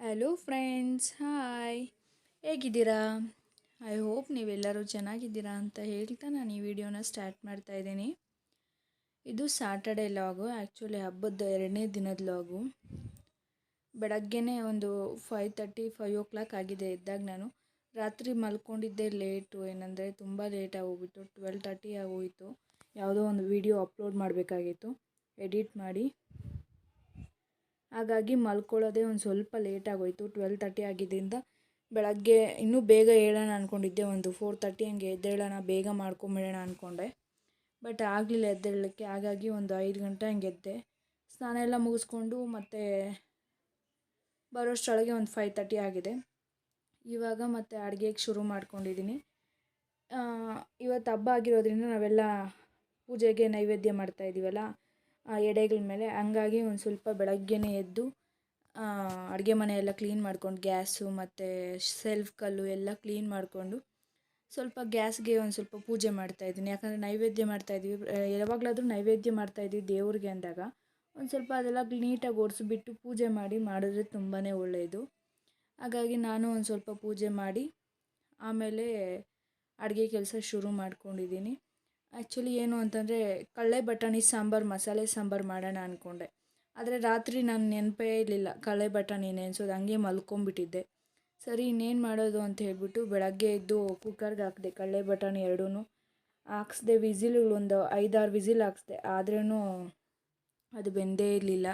Hello friends hi ಹೇಗಿದ್ದೀರಾ? I hope ನೀವೆಲ್ಲರೂ ಚೆನ್ನಾಗಿದ್ದೀರಾ ಅಂತ ಹೇಳ್ತಾ ನಾನು ಈ ವಿಡಿಯೋನ ಸ್ಟಾರ್ಟ್ ಮಾಡ್ತಾ ಇದ್ದೀನಿ. ಇದು ಸ್ಯಾಟರ್ಡೆ ಲಾಗು ಆ್ಯಕ್ಚುಲಿ ಹಬ್ಬದ ಎರಡನೇ ದಿನದ ಲಾಗು ಬೆಳಗ್ಗೆನೇ ಒಂದು five thirty five o'clock ಆಗಿದೆ ಇದ್ದಾಗ ನಾನು. ರಾತ್ರಿ ಮಲ್ಕೊಂಡಿದ್ದೆ ಲೇಟು ಏನಂದರೆ ತುಂಬ ಲೇಟ್ ಆಗೋಗಿತ್ತು ಟ್ವೆಲ್ ತರ್ಟಿ ಆಗೋಯಿತು. ಯಾವುದೋ ಒಂದು ವಿಡಿಯೋ ಅಪ್ಲೋಡ್ ಮಾಡಬೇಕಾಗಿತ್ತು. ಎಡಿಟ್ ಮಾಡಿ. ಹಾಗಾಗಿ ಮಲ್ಕೊಳ್ಳೋದೇ ಒಂದು ಸ್ವಲ್ಪ ಲೇಟ್ ಆಗೋಯಿತು. ಟ್ವೆಲ್ ತರ್ಟಿ ಆಗಿದ್ದರಿಂದ ಬೆಳಗ್ಗೆ ಇನ್ನೂ ಬೇಗ ಹೇಳೋಣ ಅಂದ್ಕೊಂಡಿದ್ದೆ ಒಂದು ಫೋರ್ ತರ್ಟಿ ಹಂಗೆ ಎದ್ದೇಳೋಣ, ಬೇಗ ಮಾಡ್ಕೊಂಬಿಡೋಣ ಅಂದ್ಕೊಂಡೆ ಬಟ್ ಆಗಲಿಲ್ಲ ಎದ್ದೇಳಲಿಕ್ಕೆ. ಹಾಗಾಗಿ ಒಂದು ಐದು ಗಂಟೆ ಹಂಗೆ ಎದ್ದೆ. ಸ್ನಾನ ಎಲ್ಲ ಮುಗಿಸ್ಕೊಂಡು ಮತ್ತೆ ಬರೋಷ್ಟರೊಳಗೆ ಒಂದು ಫೈವ್ ತರ್ಟಿ ಆಗಿದೆ. ಇವಾಗ ಮತ್ತೆ ಅಡುಗೆಗೆ ಶುರು ಮಾಡ್ಕೊಂಡಿದ್ದೀನಿ. ಇವತ್ತು ಹಬ್ಬ ಆಗಿರೋದ್ರಿಂದ ನಾವೆಲ್ಲ ಪೂಜೆಗೆ ನೈವೇದ್ಯ ಮಾಡ್ತಾ ಇದ್ದೀವಲ್ಲ ಆ ಎಡೆಗಳ ಮೇಲೆ. ಹಂಗಾಗಿ ಒಂದು ಸ್ವಲ್ಪ ಬೆಳಗ್ಗೆನೇ ಎದ್ದು ಅಡುಗೆ ಮನೆಯೆಲ್ಲ ಕ್ಲೀನ್ ಮಾಡ್ಕೊಂಡು ಗ್ಯಾಸು ಮತ್ತು ಸೆಲ್ಫ್ ಕಲ್ಲು ಎಲ್ಲ ಕ್ಲೀನ್ ಮಾಡಿಕೊಂಡು ಸ್ವಲ್ಪ ಗ್ಯಾಸ್ಗೆ ಒಂದು ಸ್ವಲ್ಪ ಪೂಜೆ ಮಾಡ್ತಾಯಿದ್ದೀನಿ ಯಾಕಂದರೆ ನೈವೇದ್ಯ ಮಾಡ್ತಾಯಿದ್ವಿ ಯಾವಾಗಲಾದರೂ ನೈವೇದ್ಯ ಮಾಡ್ತಾಯಿದ್ವಿ ದೇವ್ರಿಗೆ ಅಂದಾಗ. ಒಂದು ಸ್ವಲ್ಪ ಅದೆಲ್ಲ ನೀಟಾಗಿ ಒರೆಸ್ಬಿಟ್ಟು ಪೂಜೆ ಮಾಡಿ ಮಾಡಿದ್ರೆ ತುಂಬಾ ಒಳ್ಳೆಯದು ಹಾಗಾಗಿ ನಾನು ಒಂದು ಸ್ವಲ್ಪ ಪೂಜೆ ಮಾಡಿ ಆಮೇಲೆ ಅಡುಗೆ ಕೆಲಸ ಶುರು ಮಾಡ್ಕೊಂಡಿದ್ದೀನಿ. ಆ್ಯಕ್ಚುಲಿ ಏನು ಅಂತಂದರೆ ಕಳ್ಳೆ ಬಟಾಣಿ ಸಾಂಬಾರು, ಮಸಾಲೆ ಸಾಂಬಾರು ಮಾಡೋಣ ಅಂದ್ಕೊಂಡೆ ಆದರೆ ರಾತ್ರಿ ನಾನು ನೆನಪೇ ಇರಲಿಲ್ಲ ಕಳ್ಳೆ ಬಟಾಣಿ ನೆನೆಸೋದು, ಹಂಗೆ ಮಲ್ಕೊಂಬಿಟ್ಟಿದ್ದೆ. ಸರಿ, ಇನ್ನೇನು ಮಾಡೋದು ಅಂತ ಹೇಳ್ಬಿಟ್ಟು ಬೆಳಗ್ಗೆ ಎದ್ದು ಕುಕ್ಕರ್ಗೆ ಹಾಕಿದೆ ಕಳ್ಳೆ ಬಟಾಣಿ ಎರಡೂ ಹಾಕ್ಸ್ದೆ ವಿಸಿಲ್ಗಳು ಒಂದು ಐದಾರು ವಿಸಿಲ್ ಹಾಕ್ಸ್ದೆ ಆದ್ರೂ ಅದು ಬೆಂದೇ ಇರಲಿಲ್ಲ.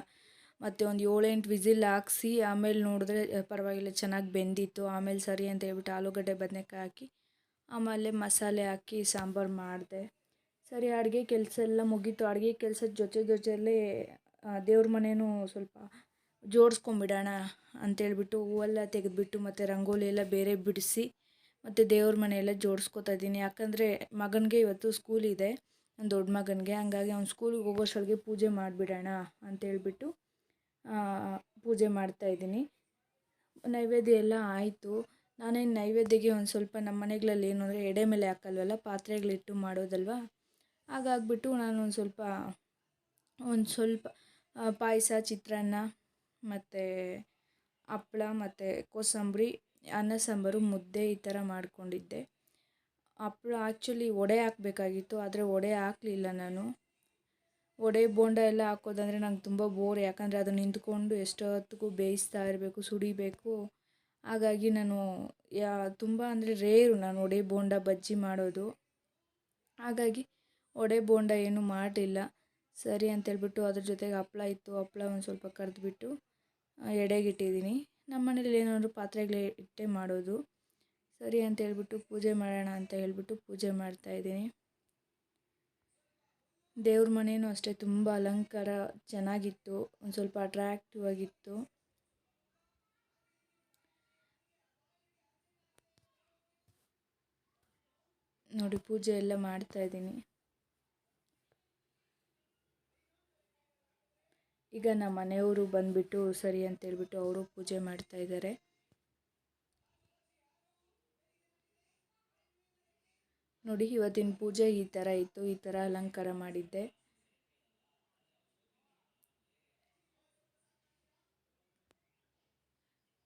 ಮತ್ತು ಒಂದು ಏಳೆಂಟು ವಿಸಿಲ್ ಹಾಕ್ಸಿ, ಆಮೇಲೆ ನೋಡಿದ್ರೆ ಪರವಾಗಿಲ್ಲ ಚೆನ್ನಾಗಿ ಬೆಂದಿತ್ತು, ಆಮೇಲೆ ಸರಿ ಅಂತ ಹೇಳ್ಬಿಟ್ಟು ಆಲೂಗಡ್ಡೆ ಬದನೆಕಾಯಿ ಹಾಕಿ, ಆಮೇಲೆ ಮಸಾಲೆ ಹಾಕಿ ಸಾಂಬಾರು ಮಾಡಿದೆ. ಸರಿ, ಅಡುಗೆ ಕೆಲಸ ಎಲ್ಲ ಮುಗೀತು. ಅಡುಗೆ ಕೆಲಸದ ಜೊತೆ ಜೊತೆಯಲ್ಲೇ ದೇವ್ರ ಮನೆಯೂ ಸ್ವಲ್ಪ ಜೋಡಿಸ್ಕೊಂಬಿಡೋಣ ಅಂತೇಳ್ಬಿಟ್ಟು ಹೂವೆಲ್ಲ ತೆಗೆದುಬಿಟ್ಟು ಮತ್ತು ರಂಗೋಲಿ ಎಲ್ಲ ಬೇರೆ ಬಿಡಿಸಿ ಮತ್ತು ದೇವ್ರ ಮನೆಯೆಲ್ಲ ಜೋಡಿಸ್ಕೊತಾ ಇದ್ದೀನಿ. ಯಾಕಂದರೆ ಮಗನಿಗೆ ಇವತ್ತು ಸ್ಕೂಲ್ ಇದೆ. ನನ್ನ ದೊಡ್ಡ ಮಗನಿಗೆ. ಹಂಗಾಗಿ ಅವ್ನು ಸ್ಕೂಲಿಗೆ ಹೋಗೋಷ್ಟೊಳಗೆ ಪೂಜೆ ಮಾಡಿಬಿಡೋಣ ಅಂತೇಳ್ಬಿಟ್ಟು ಪೂಜೆ ಮಾಡ್ತಾಯಿದ್ದೀನಿ ನೈವೇದ್ಯ ಎಲ್ಲ ಆಯಿತು. ನಾನೇನು ನೈವೇದ್ಯಗೆ ಒಂದು ಸ್ವಲ್ಪ ನಮ್ಮ ಮನೆಗಳಲ್ಲಿ ಏನು ಅಂದರೆ ಎಡೆ ಮೇಲೆ ಹಾಕಲ್ವಲ್ಲ, ಪಾತ್ರೆಗಳಿಟ್ಟು ಮಾಡೋದಲ್ವ? ಹಾಗಾಗ್ಬಿಟ್ಟು ನಾನು ಒಂದು ಸ್ವಲ್ಪ ಒಂದು ಸ್ವಲ್ಪ ಪಾಯಸ, ಚಿತ್ರಾನ್ನ, ಮತ್ತು ಹಪ್ಪಳ ಮತ್ತು ಕೋಸಂಬರಿ, ಅನ್ನ, ಸಾಂಬಾರು, ಮುದ್ದೆ ಈ ಥರ ಮಾಡಿಕೊಂಡಿದ್ದೆ. ಹಪ್ಪಳ ಆ್ಯಕ್ಚುಲಿ ವಡೆ ಹಾಕಬೇಕಾಗಿತ್ತು, ಆದರೆ ವಡೆ ಹಾಕಲಿಲ್ಲ ನಾನು. ವಡೆ ಬೋಂಡ ಎಲ್ಲ ಹಾಕೋದಂದರೆ ನಂಗೆ ತುಂಬ ಬೋರ್ ಯಾಕಂದರೆ ಅದು ನಿಂತ್ಕೊಂಡು ಎಷ್ಟೊತ್ತಿಗೂ ಬೇಯಿಸ್ತಾ ಇರಬೇಕು, ಸುಡಿಬೇಕು. ಹಾಗಾಗಿ ನಾನು, ಯಾ, ತುಂಬ ಅಂದರೆ ರೇರು ನಾನು ವಡೆ ಬೋಂಡ ಬಜ್ಜಿ ಮಾಡೋದು. ಹಾಗಾಗಿ ವಡೆ ಬೋಂಡ ಏನು ಮಾಡಲಿಲ್ಲ ಸರಿ ಅಂತೇಳ್ಬಿಟ್ಟು ಅದ್ರ ಜೊತೆಗೆ ಹಪ್ಪಳ ಇತ್ತು. ಹಪ್ಪಳ ಒಂದು ಸ್ವಲ್ಪ ಕರೆದ್ಬಿಟ್ಟು ಎಡೆಗಿಟ್ಟಿದ್ದೀನಿ ನಮ್ಮ ಮನೇಲಿ ಏನಾದರೂ ಪಾತ್ರೆಗಳೇ ಇಟ್ಟೇ ಮಾಡೋದು. ಸರಿ ಅಂತ ಹೇಳ್ಬಿಟ್ಟು ಪೂಜೆ ಮಾಡೋಣ ಅಂತ ಹೇಳ್ಬಿಟ್ಟು ಪೂಜೆ ಮಾಡ್ತಾಯಿದ್ದೀನಿ ದೇವ್ರ ಮನೇನೂ ಅಷ್ಟೇ, ತುಂಬ ಅಲಂಕಾರ ಚೆನ್ನಾಗಿತ್ತು. ಒಂದು ಸ್ವಲ್ಪ ಅಟ್ರ್ಯಾಕ್ಟಿವ್ ಆಗಿತ್ತು. ನೋಡಿ, ಪೂಜೆ ಎಲ್ಲ ಮಾಡ್ತಾಯಿದ್ದೀನಿ ಈಗ ನಮ್ಮ ಮನೆಯವರು ಬಂದುಬಿಟ್ಟು ಸರಿ ಅಂತೇಳ್ಬಿಟ್ಟು ಅವರು ಪೂಜೆ ಮಾಡ್ತಾ ಇದ್ದಾರೆ. ನೋಡಿ, ಇವತ್ತಿನ ಪೂಜೆ ಈ ಥರ ಇತ್ತು, ಈ ಥರ ಅಲಂಕಾರ ಮಾಡಿದ್ದೆ.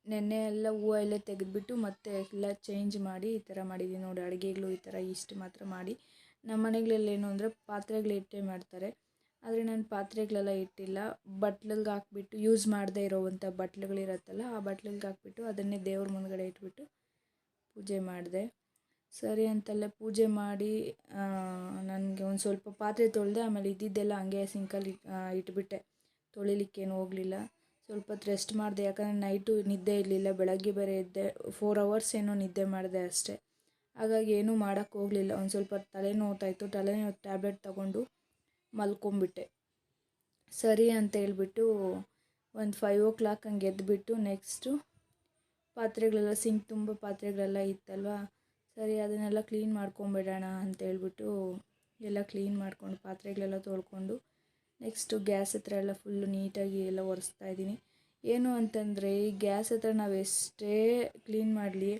ನೆನ್ನೆ ಎಲ್ಲ ಹೂವು ಎಲ್ಲ ತೆಗೆದುಬಿಟ್ಟು ಮತ್ತೆ ಎಲ್ಲ ಚೇಂಜ್ ಮಾಡಿ ಈ ಥರ ಮಾಡಿದ್ದೀನಿ ನೋಡಿ, ಅಡುಗೆಗಳು ಈ ಥರ ಇಷ್ಟು ಮಾತ್ರ ಮಾಡಿ. ನಮ್ಮ ಮನೆಗಳಲ್ಲಿ ಏನು ಅಂದರೆ ಪಾತ್ರೆಗಳಿಟ್ಟೇ ಮಾಡ್ತಾರೆ. ಆದರೆ ನಾನು ಪಾತ್ರೆಗಳೆಲ್ಲ ಇಟ್ಟಿಲ್ಲ. ಬಟ್ಲಿಗೆ ಹಾಕ್ಬಿಟ್ಟು ಯೂಸ್ ಮಾಡದೇ ಇರೋವಂಥ ಬಟ್ಲುಗಳಿರತ್ತಲ್ಲ, ಆ ಬಟ್ಲಿಗೆ ಹಾಕ್ಬಿಟ್ಟು ಅದನ್ನೇ ದೇವ್ರ ಮುಂದ್ಗಡೆ ಇಟ್ಬಿಟ್ಟು ಪೂಜೆ ಮಾಡಿದೆ. ಸರಿ ಅಂತಲ್ಲೇ ಪೂಜೆ ಮಾಡಿ ನನಗೆ ಒಂದು ಸ್ವಲ್ಪ ಪಾತ್ರೆ ತೊಳೆದೆ, ಆಮೇಲೆ ಇದ್ದಿದ್ದೆಲ್ಲ ಹಂಗೆ ಸಿಂಕಲ್ಲಿ ಇಟ್ಬಿಟ್ಟೆ. ತೊಳಿಲಿಕ್ಕೇನು ಹೋಗಲಿಲ್ಲ. ಸ್ವಲ್ಪ ಹೊತ್ತು ರೆಸ್ಟ್ ಮಾಡಿದೆ, ಯಾಕಂದರೆ ನೈಟು ನಿದ್ದೆ ಇರಲಿಲ್ಲ, ಬೆಳಗ್ಗೆ ಬೇರೆ ಇದ್ದೆ ಫೋರ್ ಅವರ್ಸ್ ಏನೋ ನಿದ್ದೆ ಮಾಡಿದೆ ಅಷ್ಟೇ. ಹಾಗಾಗಿ ಏನೂ ಮಾಡೋಕ್ಕೆ ಹೋಗಲಿಲ್ಲ. ಒಂದು ಸ್ವಲ್ಪ ತಲೆನೋವ್ತಾಯಿತ್ತು ತಲೆನೋವು ಟ್ಯಾಬ್ಲೆಟ್ ತೊಗೊಂಡು ಮಲ್ಕೊಂಬಿಟ್ಟೆ. ಸರಿ ಅಂತ ಹೇಳ್ಬಿಟ್ಟು ಒಂದು ಫೈವ್ ಓ ಕ್ಲಾಕ್ ಹಂಗೆ ಎದ್ದುಬಿಟ್ಟು ನೆಕ್ಸ್ಟು ಪಾತ್ರೆಗಳೆಲ್ಲ ಸಿಂಕ್ ತುಂಬ ಪಾತ್ರೆಗಳೆಲ್ಲ ಇತ್ತಲ್ವ? ಸರಿ, ಅದನ್ನೆಲ್ಲ ಕ್ಲೀನ್ ಮಾಡ್ಕೊಂಬಿಡೋಣ ಅಂತ ಹೇಳ್ಬಿಟ್ಟು ಎಲ್ಲ ಕ್ಲೀನ್ ಮಾಡ್ಕೊಂಡು ಪಾತ್ರೆಗಳೆಲ್ಲ ತೊಳ್ಕೊಂಡು ನೆಕ್ಸ್ಟು ಗ್ಯಾಸ್ ಹತ್ರ ಎಲ್ಲ ಫುಲ್ಲು ನೀಟಾಗಿ ಎಲ್ಲ ಒರೆಸ್ತಾ ಇದ್ದೀನಿ. ಏನು ಅಂತಂದರೆ, ಈ ಗ್ಯಾಸ್ ಹತ್ರ ನಾವು ಎಷ್ಟೇ ಕ್ಲೀನ್ ಮಾಡಲಿ,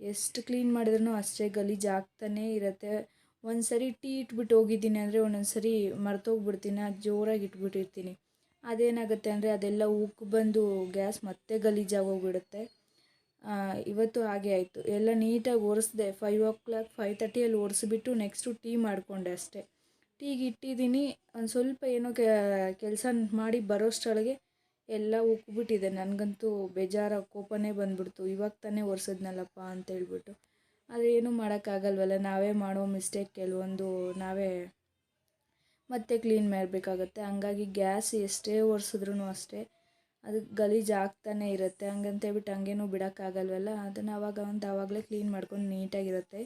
ಎಷ್ಟು ಕ್ಲೀನ್ ಮಾಡಿದ್ರೂ ಅಷ್ಟೇ ಗಲೀಜು ಆಗ್ತಾನೇ ಇರುತ್ತೆ. ಒಂದು ಸರಿ ಟೀ ಇಟ್ಬಿಟ್ಟು ಹೋಗಿದ್ದೀನಿ ಅಂದರೆ ಒಂದೊಂದು ಸರಿ ಮರ್ತೋಗ್ಬಿಡ್ತೀನಿ, ಅದು ಜೋರಾಗಿ ಇಟ್ಬಿಟ್ಟಿರ್ತೀನಿ. ಅದೇನಾಗುತ್ತೆ ಅಂದರೆ ಅದೆಲ್ಲ ಉಕ್ಕು ಬಂದು ಗ್ಯಾಸ್ ಮತ್ತೆ ಗಲೀಜಾಗೋಗ್ಬಿಡುತ್ತೆ. ಇವತ್ತು ಹಾಗೆ ಆಯಿತು. ಎಲ್ಲ ನೀಟಾಗಿ ಒರೆಸ್ದೆ ಫೈವ್ ಓ ಕ್ಲಾಕ್ ಫೈವ್ ತರ್ಟಿಯಲ್ಲಿ ಒರೆಸ್ಬಿಟ್ಟು ನೆಕ್ಸ್ಟು ಟೀ ಮಾಡಿಕೊಂಡೆ ಅಷ್ಟೇ. ಟೀಗೆ ಇಟ್ಟಿದ್ದೀನಿ, ಒಂದು ಸ್ವಲ್ಪ ಏನೋ ಕೆಲಸ ಮಾಡಿ ಬರೋಷ್ಟೊಳಗೆ ಎಲ್ಲ ಉಕ್ಬಿಟ್ಟಿದೆ. ನನಗಂತೂ ಬೇಜಾರ ಕೋಪನೇ ಬಂದ್ಬಿಡ್ತು. ಇವಾಗ ತಾನೇ ಒರೆಸಿದ್ನಲ್ಲಪ್ಪ ಅಂತ ಹೇಳ್ಬಿಟ್ಟು. ಆದರೆ ಏನೂ ಮಾಡೋಕ್ಕಾಗಲ್ವಲ್ಲ, ನಾವೇ ಮಾಡೋ ಮಿಸ್ಟೇಕ್ ಕೆಲವೊಂದು ನಾವೇ ಮತ್ತೆ ಕ್ಲೀನ್ ಮಾಡಬೇಕಾಗತ್ತೆ. ಹಂಗಾಗಿ ಗ್ಯಾಸ್ ಎಷ್ಟೇ ಒರೆಸಿದ್ರೂ ಅಷ್ಟೇ, ಅದು ಗಲೀಜು ಆಗ್ತಾನೇ ಇರುತ್ತೆ. ಹಂಗಂತೇಳ್ಬಿಟ್ಟು ಹಂಗೇನು ಬಿಡೋಕ್ಕಾಗಲ್ವಲ್ಲ, ಅದನ್ನು ಅವಾಗ ಒಂದು ಆವಾಗಲೇ ಕ್ಲೀನ್ ಮಾಡ್ಕೊಂಡು ನೀಟಾಗಿರುತ್ತೆ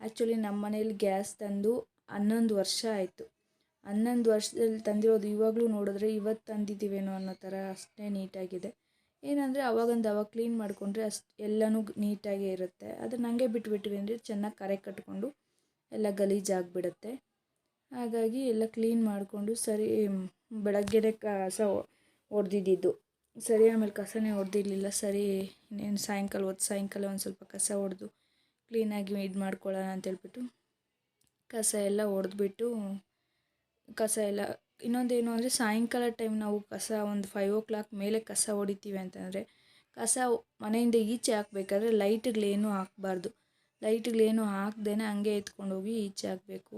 ಆ್ಯಕ್ಚುಲಿ ನಮ್ಮ ಮನೇಲಿ ಗ್ಯಾಸ್ ತಂದು ಹನ್ನೊಂದು ವರ್ಷ ಆಯಿತು. ಹನ್ನೊಂದು ವರ್ಷದಲ್ಲಿ ತಂದಿರೋದು ಇವಾಗಲೂ ನೋಡಿದ್ರೆ ಇವತ್ತು ತಂದಿದ್ದೀವೇನೋ ಅನ್ನೋ ಥರ ಅಷ್ಟೇ ನೀಟಾಗಿದೆ ಏನಂದರೆ ಅವಾಗಂದು ಅವಾಗ ಕ್ಲೀನ್ ಮಾಡಿಕೊಂಡ್ರೆ ಅಷ್ಟು ಎಲ್ಲನೂ ನೀಟಾಗೇ ಇರುತ್ತೆ. ಅದು ನನಗೆ ಬಿಟ್ಬಿಟ್ವಿ ಅಂದರೆ ಚೆನ್ನಾಗಿ ಕರೆ ಕಟ್ಕೊಂಡು ಎಲ್ಲ ಗಲೀಜಾಗಿಬಿಡುತ್ತೆ. ಹಾಗಾಗಿ ಎಲ್ಲ ಕ್ಲೀನ್ ಮಾಡಿಕೊಂಡು ಸರಿ ಬೆಳಗ್ಗೆನೇ ಕಸ ಹೊಡೆದಿದ್ದು ಸರಿ, ಆಮೇಲೆ ಕಸನೇ ಹೊಡೆದಿರಲಿಲ್ಲ ಸರಿ, ಇನ್ನೇನು ಸಾಯಂಕಾಲ ಹೊತ್ತು, ಸಾಯಂಕಾಲ ಒಂದು ಸ್ವಲ್ಪ ಕಸ ಹೊಡೆದು ಕ್ಲೀನಾಗಿ ಇದು ಮಾಡ್ಕೊಳ್ಳೋಣ ಅಂತೇಳ್ಬಿಟ್ಟು ಕಸ ಎಲ್ಲ ಹೊಡೆದ್ಬಿಟ್ಟು ಕಸ ಎಲ್ಲ ಇನ್ನೊಂದೇನು ಅಂದರೆ ಸಾಯಂಕಾಲ ಟೈಮ್ ನಾವು ಕಸ ಒಂದು ಫೈವ್ ಓ ಕ್ಲಾಕ್ ಮೇಲೆ ಕಸ ಹೊಡಿತೀವಿ ಅಂತಂದರೆ ಕಸ ಮನೆಯಿಂದ ಈಚೆ ಹಾಕ್ಬೇಕಾದ್ರೆ ಲೈಟ್ಗಳೇನು ಹಾಕ್ಬಾರ್ದು. ಲೈಟ್ಗಳೇನು ಹಾಕ್ದೇ ಹಂಗೆ ಎತ್ಕೊಂಡು ಹೋಗಿ ಈಚೆ ಹಾಕಬೇಕು.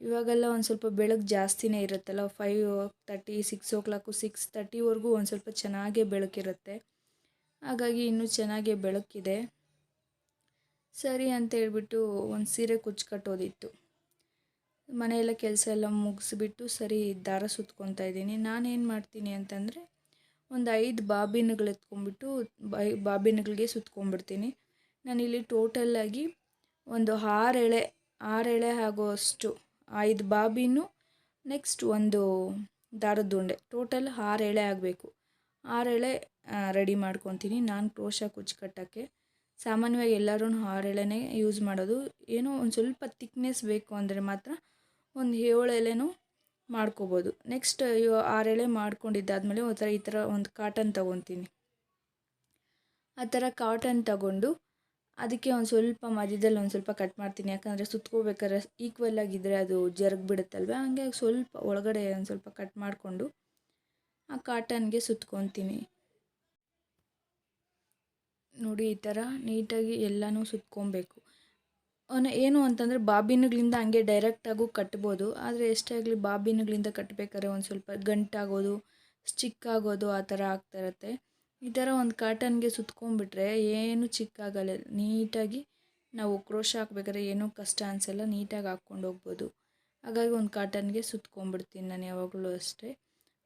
ಇವಾಗೆಲ್ಲ ಒಂದು ಸ್ವಲ್ಪ ಬೆಳಕು ಜಾಸ್ತಿನೇ ಇರುತ್ತಲ್ಲ five thirty six o'clock six ತರ್ಟಿವರೆಗೂ ಒಂದು ಸ್ವಲ್ಪ ಚೆನ್ನಾಗೇ ಬೆಳಕಿರುತ್ತೆ. ಹಾಗಾಗಿ ಇನ್ನೂ ಚೆನ್ನಾಗೇ ಬೆಳಕಿದೆ. ಸರಿ ಅಂತ ಹೇಳ್ಬಿಟ್ಟು ಒಂದು ಸೀರೆ ಕುಚ್ಚು ಕಟ್ಟೋದಿತ್ತು ಮನೆಯೆಲ್ಲ ಕೆಲಸ ಎಲ್ಲ ಮುಗಿಸ್ಬಿಟ್ಟು ಸರಿ ದಾರ ಸುತ್ಕೊತಾ ಇದ್ದೀನಿ. ನಾನೇನು ಮಾಡ್ತೀನಿ ಅಂತಂದರೆ ಒಂದು ಐದು ಬಾಬಿನ್ಗಳು ಎತ್ಕೊಂಡ್ಬಿಟ್ಟು ಬೈ ಬಾಬಿನ್ಗಳಿಗೆ ಸುತ್ಕೊಂಡ್ಬಿಡ್ತೀನಿ. ನಾನಿಲ್ಲಿ ಟೋಟಲ್ಲಾಗಿ ಒಂದು ಆರು ಎಳೆ ಆರು ಎಳೆ ಐದು ಬಾಬಿನೂ ನೆಕ್ಸ್ಟ್ ಒಂದು ದಾರದ ಉಂಡೆ. ಟೋಟಲ್ ಆರು ಎಳೆ ಆಗಬೇಕು. ಆರು ಎಳೆ ರೆಡಿ ಮಾಡ್ಕೊತೀನಿ ನಾನು ಕ್ರೋಶ ಕುಚ್ಚು ಕಟ್ಟೋಕ್ಕೆ. ಸಾಮಾನ್ಯವಾಗಿ ಎಲ್ಲರೂ ಆರು ಎಳೆನೇ ಯೂಸ್ ಮಾಡೋದು. ಏನೋ ಒಂದು ಸ್ವಲ್ಪ ತಿಕ್ನೆಸ್ ಬೇಕು ಅಂದರೆ ಮಾತ್ರ ಒಂದು ಏಳು ಎಲೆನೂ ಮಾಡ್ಕೋಬೋದು. ನೆಕ್ಸ್ಟ್ ಆರು ಎಳೆ ಮಾಡ್ಕೊಂಡಿದ್ದಾದಮೇಲೆ ಒಂಥರ ಈ ಥರ ಒಂದು ಕಾಟನ್ ತಗೊತೀನಿ. ಆ ಥರ ಕಾಟನ್ ತಗೊಂಡು ಅದಕ್ಕೆ ಒಂದು ಸ್ವಲ್ಪ ಮಧ್ಯದಲ್ಲಿ ಒಂದು ಸ್ವಲ್ಪ ಕಟ್ ಮಾಡ್ತೀನಿ. ಯಾಕಂದರೆ ಸುತ್ತಕೋಬೇಕಾದ್ರೆ ಈಕ್ವಲ್ ಆಗಿದ್ದರೆ ಅದು ಜರುಗಿ ಬಿಡುತ್ತಲ್ವ ಹಂಗೆ ಸ್ವಲ್ಪ ಒಳಗಡೆ ಒಂದು ಸ್ವಲ್ಪ ಕಟ್ ಮಾಡಿಕೊಂಡು ಆ ಕಾಟನ್ಗೆ ಸುತ್ಕೊತೀನಿ. ನೋಡಿ ಈ ಥರ ನೀಟಾಗಿ ಎಲ್ಲನೂ ಸುತ್ಕೊಬೇಕು. ಏನು ಅಂತಂದರೆ ಬಾಬಿನಗಳಿಂದ ಹಂಗೆ ಡೈರೆಕ್ಟಾಗೂ ಕಟ್ಬೋದು. ಆದರೆ ಎಷ್ಟೇ ಆಗಲಿ ಬಾಬಿನಗಳಿಂದ ಕಟ್ಟಬೇಕಾದ್ರೆ ಒಂದು ಸ್ವಲ್ಪ ಗಂಟಾಗೋದು ಸ್ಟಿಕ್ ಆಗೋದು ಆ ಥರ ಆಗ್ತಾ ಇರುತ್ತೆ. ಈ ಥರ ಒಂದು ಕಾಟನ್ಗೆ ಸುತ್ಕೊಂಡ್ಬಿಟ್ರೆ ಏನು ಚಿಕ್ಕಾಗಲ್ಲ. ನೀಟಾಗಿ ನಾವು ಕ್ರೋಶ ಹಾಕ್ಬೇಕಾದ್ರೆ ಏನೂ ಕಷ್ಟ ಅನಿಸಲ್ಲ, ನೀಟಾಗಿ ಹಾಕ್ಕೊಂಡು ಹೋಗ್ಬೋದು. ಹಾಗಾಗಿ ಒಂದು ಕಾಟನ್ಗೆ ಸುತ್ಕೊಂಡ್ಬಿಡ್ತೀನಿ ನಾನು ಯಾವಾಗಲೂ ಅಷ್ಟೇ.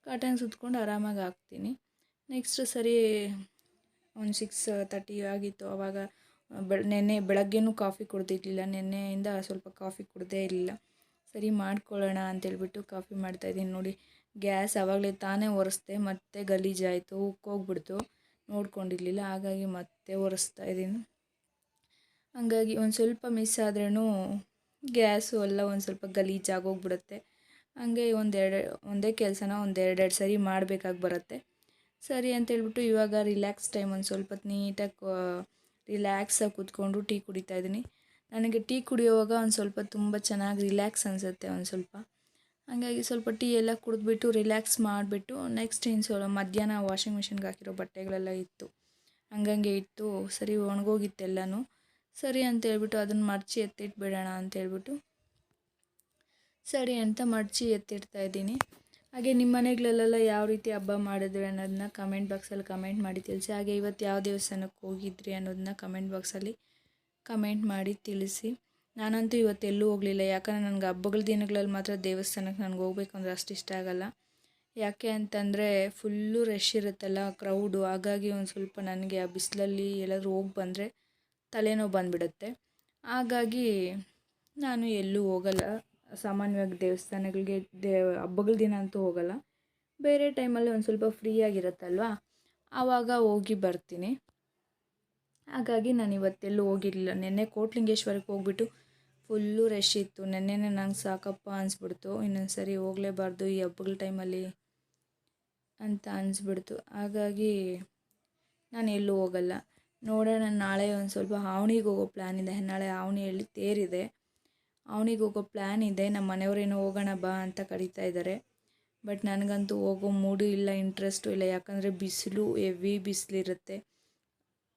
ಕಾಟನ್ ಸುತ್ಕೊಂಡು ಆರಾಮಾಗಿ ಹಾಕ್ತೀನಿ. ನೆಕ್ಸ್ಟ್ ಸರಿ, ಒಂದು ಸಿಕ್ಸ್ ತರ್ಟಿ ಆಗಿತ್ತು. ಆವಾಗ ಬೆಳ, ನೆನ್ನೆ ಬೆಳಗ್ಗೆನೂ ಕಾಫಿ ಕುಡ್ದಿರಲಿಲ್ಲ, ನೆನ್ನೆಯಿಂದ ಸ್ವಲ್ಪ ಕಾಫಿ ಕುಡ್ದೇ ಇರಲಿಲ್ಲ. ಸರಿ ಮಾಡ್ಕೊಳ್ಳೋಣ ಅಂತೇಳ್ಬಿಟ್ಟು ಕಾಫಿ ಮಾಡ್ತಾಯಿದ್ದೀನಿ ನೋಡಿ, ಗ್ಯಾಸ್ ಆವಾಗಲೇ ತಾನೇ ಒರೆಸ್ದೆ, ಮತ್ತೆ ಗಲೀಜಾಯಿತು ಉಕ್ಕೋಗ್ಬಿಡ್ತು ನೋಡ್ಕೊಂಡಿರಲಿಲ್ಲ, ಹಾಗಾಗಿ ಮತ್ತೆ ಒರೆಸ್ತಾ ಇದ್ದೀನಿ. ಹಾಗಾಗಿ ಒಂದು ಸ್ವಲ್ಪ ಮಿಸ್ ಆದ್ರೂ ಗ್ಯಾಸು ಎಲ್ಲ ಒಂದು ಸ್ವಲ್ಪ ಗಲೀಜಾಗೋಗ್ಬಿಡುತ್ತೆ ಹಾಗೆ ಒಂದೆರಡು, ಒಂದೇ ಕೆಲಸನ ಒಂದೆರಡೆರಡು ಸರಿ ಮಾಡಬೇಕಾಗಿ ಬರುತ್ತೆ. ಸರಿ ಅಂತೇಳ್ಬಿಟ್ಟು ಇವಾಗ ರಿಲ್ಯಾಕ್ಸ್ ಟೈಮ್ ಒಂದು ಸ್ವಲ್ಪ ನೀಟಾಗಿ ರಿಲ್ಯಾಕ್ಸಾಗಿ ಕೂತ್ಕೊಂಡು ಟೀ ಕುಡಿತಾ ಇದ್ದೀನಿ. ನನಗೆ ಟೀ ಕುಡಿಯೋವಾಗ ಒಂದು ಸ್ವಲ್ಪ ತುಂಬ ಚೆನ್ನಾಗಿ ರಿಲ್ಯಾಕ್ಸ್ ಅನಿಸುತ್ತೆ ಒಂದು ಸ್ವಲ್ಪ. ಹಾಗಾಗಿ ಸ್ವಲ್ಪ ಟೀ ಎಲ್ಲ ಕುಡಿದ್ಬಿಟ್ಟು ರಿಲ್ಯಾಕ್ಸ್ ಮಾಡಿಬಿಟ್ಟು ನೆಕ್ಸ್ಟ್ ಇನ್ನು ಸ್ವಲ್ಪ ಮಧ್ಯಾಹ್ನ ವಾಷಿಂಗ್ ಮಿಷಿನ್ಗೆ ಹಾಕಿರೋ ಬಟ್ಟೆಗಳೆಲ್ಲ ಇತ್ತು. ಹಂಗಂಗೆ ಇತ್ತು. ಸರಿ ಒಣಗೋಗಿತ್ತೆಲ್ಲನೂ ಸರಿ ಅಂತ ಹೇಳ್ಬಿಟ್ಟು ಅದನ್ನು ಮರ್ಚಿ ಎತ್ತಿಟ್ಬಿಡೋಣ ಅಂತೇಳ್ಬಿಟ್ಟು ಸರಿ ಅಂತ ಮರ್ಚಿ ಎತ್ತಿಡ್ತಾ ಇದ್ದೀನಿ. ಹಾಗೆ ನಿಮ್ಮ ಮನೆಗಳಲ್ಲೆಲ್ಲ ಯಾವ ರೀತಿ ಹಬ್ಬ ಮಾಡಿದ್ರಿ ಅನ್ನೋದನ್ನ ಕಮೆಂಟ್ ಬಾಕ್ಸಲ್ಲಿ ಕಮೆಂಟ್ ಮಾಡಿ ತಿಳಿಸಿ. ಹಾಗೆ ಇವತ್ತು ಯಾವ ದೇವಸ್ಥಾನಕ್ಕೆ ಹೋಗಿದ್ರಿ ಅನ್ನೋದನ್ನ ಕಮೆಂಟ್ ಬಾಕ್ಸಲ್ಲಿ ಕಮೆಂಟ್ ಮಾಡಿ ತಿಳಿಸಿ. ನಾನಂತೂ ಇವತ್ತೆಲ್ಲೂ ಹೋಗಲಿಲ್ಲ. ಯಾಕಂದರೆ ನನಗೆ ಹಬ್ಬಗಳ ದಿನಗಳಲ್ಲಿ ಮಾತ್ರ ದೇವಸ್ಥಾನಕ್ಕೆ ನನಗೆ ಹೋಗ್ಬೇಕು ಅಂದರೆ ಅಷ್ಟು ಇಷ್ಟ ಆಗಲ್ಲ. ಯಾಕೆ ಅಂತಂದರೆ ಫುಲ್ಲು ರಶ್ ಇರುತ್ತಲ್ಲ ಕ್ರೌಡು ಹಾಗಾಗಿ ಒಂದು ಸ್ವಲ್ಪ ನನಗೆ ಆ ಬಿಸಿಲಲ್ಲಿ ಎಲ್ಲಾದರೂ ಹೋಗಿ ಬಂದರೆ ತಲೆನೋವು ಬಂದುಬಿಡುತ್ತೆ. ಹಾಗಾಗಿ ನಾನು ಎಲ್ಲೂ ಹೋಗಲ್ಲ. ಸಾಮಾನ್ಯವಾಗಿ ದೇವಸ್ಥಾನಗಳಿಗೆ ದೇ ಹಬ್ಬಗಳ ದಿನ ಅಂತೂ ಹೋಗಲ್ಲ. ಬೇರೆ ಟೈಮಲ್ಲಿ ಒಂದು ಸ್ವಲ್ಪ ಫ್ರೀ ಆಗಿರುತ್ತಲ್ವಾ? ಆವಾಗ ಹೋಗಿ ಬರ್ತೀನಿ. ಹಾಗಾಗಿ ನಾನು ಇವತ್ತೆಲ್ಲೂ ಹೋಗಿರಲಿಲ್ಲ. ನಿನ್ನೆ ಕೋಟ್ಲಿಂಗೇಶ್ವರಕ್ಕೆ ಹೋಗ್ಬಿಟ್ಟು ಫುಲ್ಲು ರಶ್ ಇತ್ತು. ನೆನ್ನೆನೇ ನಂಗೆ ಸಾಕಪ್ಪ ಅನಿಸ್ಬಿಡ್ತು. ಇನ್ನೊಂದು ಸರಿ ಹೋಗಲೇಬಾರ್ದು ಈ ಹಬ್ಬಗಳ ಟೈಮಲ್ಲಿ ಅಂತ ಅನಿಸ್ಬಿಡ್ತು. ಹಾಗಾಗಿ ನಾನು ಎಲ್ಲೂ ಹೋಗಲ್ಲ. ನೋಡೋಣ, ನಾಳೆ ಒಂದು ಸ್ವಲ್ಪ ಆವಣಿಗೆ ಹೋಗೋ ಪ್ಲ್ಯಾನ್ ಇದೆ. ನಾಳೆ ಆವಣಿಯಲ್ಲಿ ತೇರಿದೆ. ಅವನಿಗೆ ಹೋಗೋ ಪ್ಲ್ಯಾನ್ ಇದೆ ನಮ್ಮ ಮನೆಯವರೇನೋ ಹೋಗೋಣ ಬಾ ಅಂತ ಕರೀತಾ ಇದ್ದಾರೆ ಬಟ್ ನನಗಂತೂ ಹೋಗೋ ಮೂಡು ಇಲ್ಲ ಇಂಟ್ರೆಸ್ಟು ಇಲ್ಲ. ಯಾಕಂದರೆ ಬಿಸಿಲು ಹೆವಿ ಬಿಸಿಲಿರುತ್ತೆ.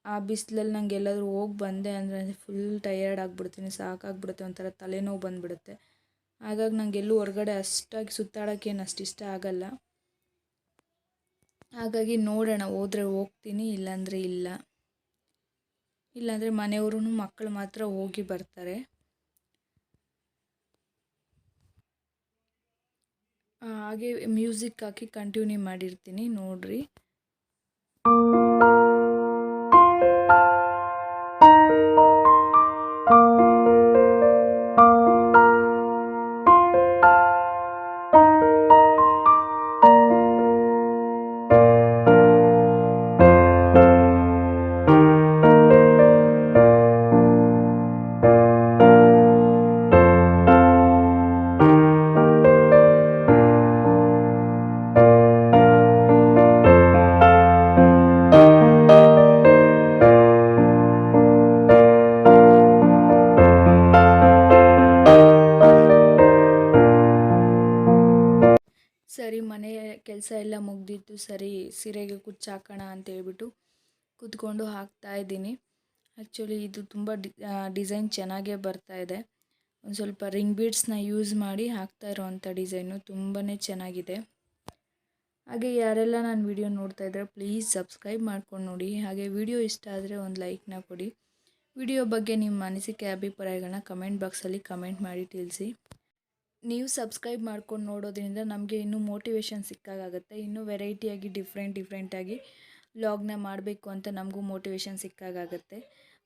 ಆ ಬಿಸಿಲಲ್ಲಿ ನಂಗೆ ಎಲ್ಲಾದರೂ ಹೋಗಿ ಬಂದೆ ಅಂದರೆ ಫುಲ್ ಟಯರ್ಡ್ ಆಗಿಬಿಡ್ತೀನಿ, ಸಾಕಾಗ್ಬಿಡುತ್ತೆ. ಒಂಥರ ತಲೆನೋವು ಬಂದುಬಿಡುತ್ತೆ. ಹಾಗಾಗಿ ನಂಗೆ ಎಲ್ಲೂ ಹೊರಗಡೆ ಅಷ್ಟಾಗಿ ಸುತ್ತಾಡೋಕ್ಕೇನು ಅಷ್ಟು ಇಷ್ಟ ಆಗಲ್ಲ. ಹಾಗಾಗಿ ನೋಡೋಣ, ಹೋದರೆ ಹೋಗ್ತೀನಿ, ಇಲ್ಲಾಂದರೆ ಇಲ್ಲ. ಇಲ್ಲಾಂದರೆ ಮನೆಯವ್ರೂ ಮಕ್ಕಳು ಮಾತ್ರ ಹೋಗಿ ಬರ್ತಾರೆ. ಹಾಗೆ ಮ್ಯೂಸಿಕ್ ಹಾಕಿ ಕಂಟಿನ್ಯೂ ಮಾಡಿರ್ತೀನಿ ನೋಡಿರಿ. ಕುಚ್ಚು ಹಾಕೋಣ ಅಂತ ಹೇಳ್ಬಿಟ್ಟು ಕೂತ್ಕೊಂಡು ಹಾಕ್ತಾ ಇದ್ದೀನಿ. ಆ್ಯಕ್ಚುಲಿ ಇದು ತುಂಬ ಡಿಸೈನ್ ಚೆನ್ನಾಗೇ ಬರ್ತಾ ಇದೆ. ಒಂದು ಸ್ವಲ್ಪ ರಿಂಗ್ ಬೀಡ್ಸ್ನ ಯೂಸ್ ಮಾಡಿ ಹಾಕ್ತಾ ಇರೋವಂಥ ಡಿಸೈನು ತುಂಬಾ ಚೆನ್ನಾಗಿದೆ. ಹಾಗೆ ಯಾರೆಲ್ಲ ನಾನು ವಿಡಿಯೋ ನೋಡ್ತಾ ಇದ್ದರೆ ಪ್ಲೀಸ್ ಸಬ್ಸ್ಕ್ರೈಬ್ ಮಾಡ್ಕೊಂಡು ನೋಡಿ. ಹಾಗೆ ವಿಡಿಯೋ ಇಷ್ಟ ಆದರೆ ಒಂದು ಲೈಕ್ನ ಕೊಡಿ. ವಿಡಿಯೋ ಬಗ್ಗೆ ನಿಮ್ಮ ಅನಿಸಿಕೆ ಅಭಿಪ್ರಾಯಗಳನ್ನ ಕಮೆಂಟ್ ಬಾಕ್ಸಲ್ಲಿ ಕಮೆಂಟ್ ಮಾಡಿ ತಿಳಿಸಿ. ನೀವು ಸಬ್ಸ್ಕ್ರೈಬ್ ಮಾಡ್ಕೊಂಡು ನೋಡೋದ್ರಿಂದ ನಮಗೆ ಇನ್ನೂ ಮೋಟಿವೇಶನ್ ಸಿಕ್ಕಾಗುತ್ತೆ ಇನ್ನೂ ವೆರೈಟಿಯಾಗಿ ಡಿಫ್ರೆಂಟ್ ಡಿಫ್ರೆಂಟಾಗಿ ವ್ಲಾಗ್ನ ಮಾಡಬೇಕು ಅಂತ ನಮಗೂ ಮೋಟಿವೇಶನ್ ಸಿಕ್ಕಾಗುತ್ತೆ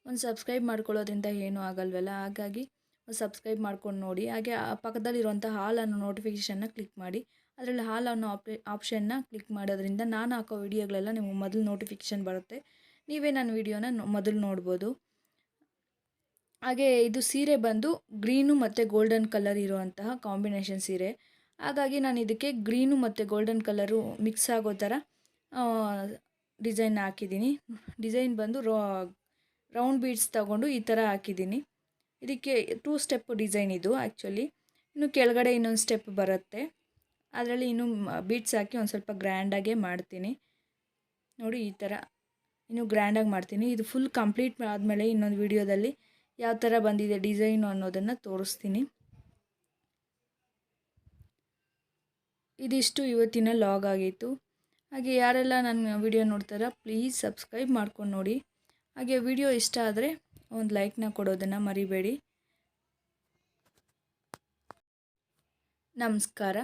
ಒಂದು ಸಬ್ಸ್ಕ್ರೈಬ್ ಮಾಡ್ಕೊಳ್ಳೋದ್ರಿಂದ ಏನೂ ಆಗಲ್ವಲ್ಲ? ಹಾಗಾಗಿ ಸಬ್ಸ್ಕ್ರೈಬ್ ಮಾಡ್ಕೊಂಡು ನೋಡಿ. ಹಾಗೆ ಆ ಪಕ್ಕದಲ್ಲಿರುವಂಥ ಹಾಲ್ ಅನ್ನೋ ನೋಟಿಫಿಕೇಷನ್ನ ಕ್ಲಿಕ್ ಮಾಡಿ. ಅದರಲ್ಲಿ ಹಾಲ್ ಅನ್ನೋ ಆಪ್ ಆಪ್ಷನ್ನ ಕ್ಲಿಕ್ ಮಾಡೋದ್ರಿಂದ ನಾನು ಹಾಕೋ ವಿಡಿಯೋಗಳೆಲ್ಲ ನಿಮಗೆ ಮೊದಲು ನೋಟಿಫಿಕೇಷನ್ ಬರುತ್ತೆ. ನೀವೇ ನನ್ನ ವಿಡಿಯೋನ ಮೊದಲು ನೋಡ್ಬೋದು. ಹಾಗೆ ಇದು ಸೀರೆ ಬಂದು ಗ್ರೀನು ಮತ್ತು ಗೋಲ್ಡನ್ ಕಲರ್ ಇರುವಂತಹ ಕಾಂಬಿನೇಷನ್ ಸೀರೆ. ಹಾಗಾಗಿ ನಾನು ಇದಕ್ಕೆ ಗ್ರೀನು ಮತ್ತು ಗೋಲ್ಡನ್ ಕಲರು ಮಿಕ್ಸ್ ಆಗೋ ಥರ ಡಿಸೈನ್ ಹಾಕಿದ್ದೀನಿ. ಡಿಸೈನ್ ಬಂದು ರೌಂಡ್ ಬೀಡ್ಸ್ ತಗೊಂಡು ಈ ಥರ ಹಾಕಿದ್ದೀನಿ. ಇದಕ್ಕೆ ಟೂ ಸ್ಟೆಪ್ ಡಿಸೈನ್ ಇದು ಆ್ಯಕ್ಚುಲಿ ಇನ್ನು ಕೆಳಗಡೆ ಇನ್ನೊಂದು ಸ್ಟೆಪ್ ಬರುತ್ತೆ. ಅದರಲ್ಲಿ ಇನ್ನು ಬೀಡ್ಸ್ ಹಾಕಿ ಒಂದು ಸ್ವಲ್ಪ ಗ್ರ್ಯಾಂಡಾಗೇ ಮಾಡ್ತೀನಿ. ನೋಡಿ ಈ ಥರ ಇನ್ನು ಗ್ರ್ಯಾಂಡಾಗಿ ಮಾಡ್ತೀನಿ. ಇದು ಫುಲ್ ಕಂಪ್ಲೀಟ್ ಆದಮೇಲೆ ಇನ್ನೊಂದು ವಿಡಿಯೋದಲ್ಲಿ ಯಾವ ಥರ ಬಂದಿದೆ ಡಿಸೈನು ಅನ್ನೋದನ್ನು ತೋರಿಸ್ತೀನಿ. ಇದಿಷ್ಟು ಇವತ್ತಿನ ಲಾಗ್ ಆಗಿತ್ತು. ಹಾಗೆ ಯಾರೆಲ್ಲ ನನ್ನ ವಿಡಿಯೋ ನೋಡ್ತಾರ ಪ್ಲೀಸ್ ಸಬ್ಸ್ಕ್ರೈಬ್ ಮಾಡ್ಕೊಂಡು ನೋಡಿ. ಹಾಗೆ ವಿಡಿಯೋ ಇಷ್ಟ ಆದರೆ ಒಂದು ಲೈಕ್ನ ಕೊಡೋದನ್ನು ಮರಿಬೇಡಿ. ನಮಸ್ಕಾರ.